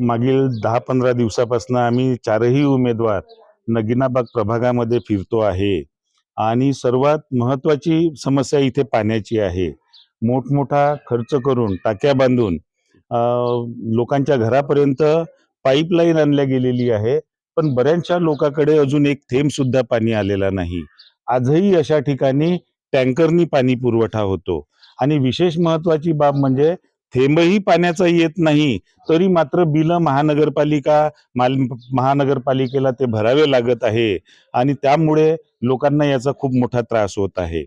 मागील दहा पंधरा दिवसापासून आम्ही चारही उमेदवार नगीनाबाग प्रभागामध्ये फिरतो आहे. आणि सर्वात महत्त्वाची समस्या इथे पाण्याची आहे. मोठमोठा खर्च करून टाक्या बांधून लोकांच्या घरापर्यंत पाईपलाईन आणल्या गेलेली आहे. पण बऱ्याचशा लोकांकडे अजून एक थेंब सुद्धा पाणी आलेला नाही. आजही अशा ठिकाणी टँकरनी पाणी पुरवठा होतो. आणि विशेष महत्वाची बाब म्हणजे थेंबही पाण्याचा येत नाही तरी मात्र बिलं महानगरपालिका माल महानगरपालिकेला ते भरावे लागत आहे आणि त्यामुळे लोकांना याचा खूप मोठा त्रास होत आहे.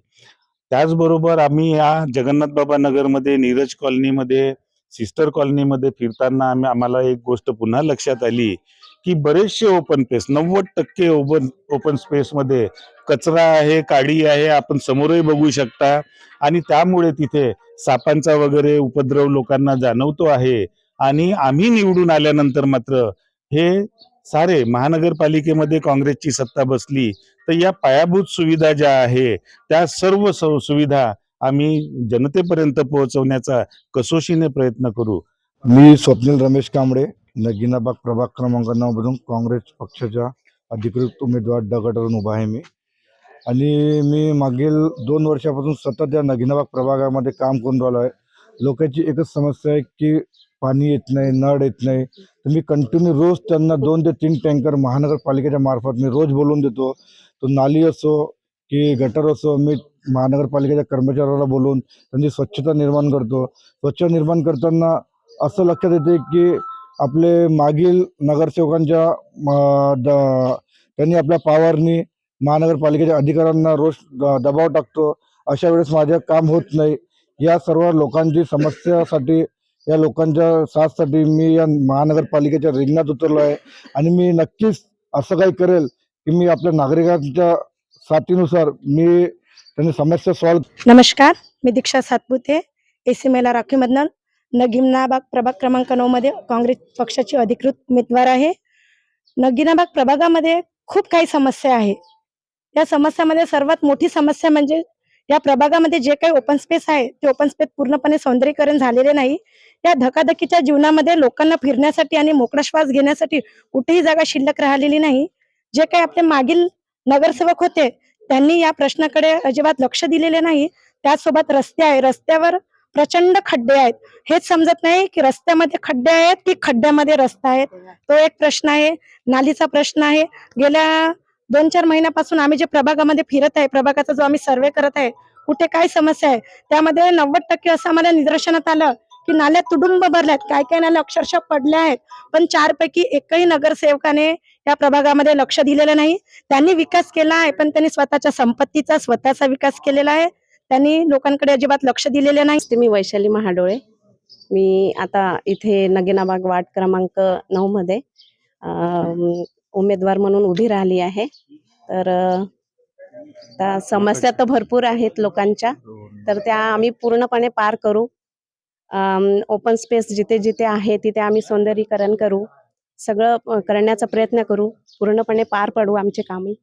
त्याचबरोबर आम्ही या जगन्नाथ बाबा नगरमध्ये नीरज कॉलनीमध्ये सिस्टर कॉलनीमध्ये फिरताना आम्ही आम्हाला एक गोष्ट पुन्हा लक्षात आली की बरेचसे ओपन स्पेस नव्वद टक्के ओपन ओपन स्पेसमध्ये कचरा आहे काडी आहे आपण समोरही बघू शकता. आणि त्यामुळे तिथे सापांचा वगैरे उपद्रव लोकांना जाणवतो आहे. आणि आम्ही निवडून आल्यानंतर मात्र हे सारे महानगरपालिकेमध्ये काँग्रेसची सत्ता बसली तर या पायाभूत सुविधा ज्या आहे त्या सर्व सुविधा आम्ही जनतेपर्यंत पोहोचवण्याचा कसोशीने प्रयत्न करू. मी स्वप्नील रमेश कांबळे नगीनाबाग प्रभाग क्रमांक नऊमधून काँग्रेस पक्षाच्या अधिकृत उमेदवार ड उभा आहे मी. आणि मी मागील दोन वर्षापासून सतत या नगीनाबाग प्रभागामध्ये काम करून राहिलो आहे. लोकांची एकच समस्या आहे की पाणी येत नाही नळ येत नाही. तर मी कंटिन्यू रोज त्यांना दोन ते तीन टँकर महानगरपालिकेच्या मार्फत मी रोज बोलून देतो. तो नाली असो की गटर असो मी महानगरपालिकेच्या कर्मचाऱ्याला बोलवून त्यांची स्वच्छता निर्माण करतो. स्वच्छ निर्माण करताना असं लक्षात येते की आपले मागील नगरसेवकांच्या द- त्यांनी आपल्या पावरनी महानगरपालिकेच्या अधिकाऱ्यांना रोज द- दबाव टाकतो. अशा वेळेस माझं काम होत नाही. या सर्व लोकांची समस्यासाठी या लोकांच्या साथसाठी मी या महानगरपालिकेच्या रिंगणात उतरलो आहे. आणि मी नक्कीच असं काही करेल की मी आपल्या नागरिकांच्या साथीनुसार मी त्यांनी समस्या सॉल्व नमस्कार मी दीक्षा सातपुते ए सी मेला राखीमधनं. नगिनाबाग प्रभाग क्रमांक नऊ मध्ये काँग्रेस पक्षाची अधिकृत उमेदवार आहे. नगिनाबाग प्रभागामध्ये खूप काही समस्या आहे. या समस्यामध्ये सर्वात मोठी समस्या म्हणजे या प्रभागामध्ये जे काही ओपन स्पेस आहे ते ओपन स्पेस पूर्णपणे सौंदर्यीकरण झालेले नाही. या धकाधकीच्या जीवनामध्ये लोकांना फिरण्यासाठी आणि मोकळा श्वास घेण्यासाठी कुठेही जागा शिल्लक राहिलेली नाही. जे काही आपले मागील नगरसेवक होते त्यांनी या प्रश्नाकडे अजिबात लक्ष दिलेले नाही. त्याचसोबत रस्ते आहे. रस्त्यावर प्रचंड खड्डे आहेत. हेच समजत नाही की रस्त्यामध्ये खड्डे आहेत की खड्ड्यामध्ये रस्ता आहेत. तो एक प्रश्न आहे नालीचा प्रश्न आहे. गेल्या दोन चार महिन्यापासून आम्ही जे प्रभागामध्ये फिरत आहे प्रभागाचा जो आम्ही सर्वे करत आहे कुठे काय समस्या आहे त्यामध्ये नव्वद टक्के असं आम्हाला निदर्शनात आलं की नाल्या तुडुंब भरल्यात. काय काय नाल्या अक्षरशः पडल्या आहेत. पण चारपैकी एकही नगरसेवकाने या प्रभागामध्ये लक्ष दिलेलं नाही. त्यांनी विकास केला आहे पण त्यांनी स्वतःच्या संपत्तीचा स्वतःचा विकास केलेला आहे. त्यांनी लोकांकडे अजिबात लक्ष दिलेले नाही. मी वैशाली महाडोळे. मी आता इथे नगीनाबाग वार्ड क्रमांक नऊ मध्ये उमेदवार म्हणून उभी राहिली आहे. तर त्या समस्या तर भरपूर आहेत लोकांच्या. तर त्या आम्ही पूर्णपणे पार करू. ओपन स्पेस जिथे जिथे आहे तिथे आम्ही सौंदर्यीकरण करू. सगळं करण्याचा प्रयत्न करू. पूर्णपणे पार पडू आमचे कामी.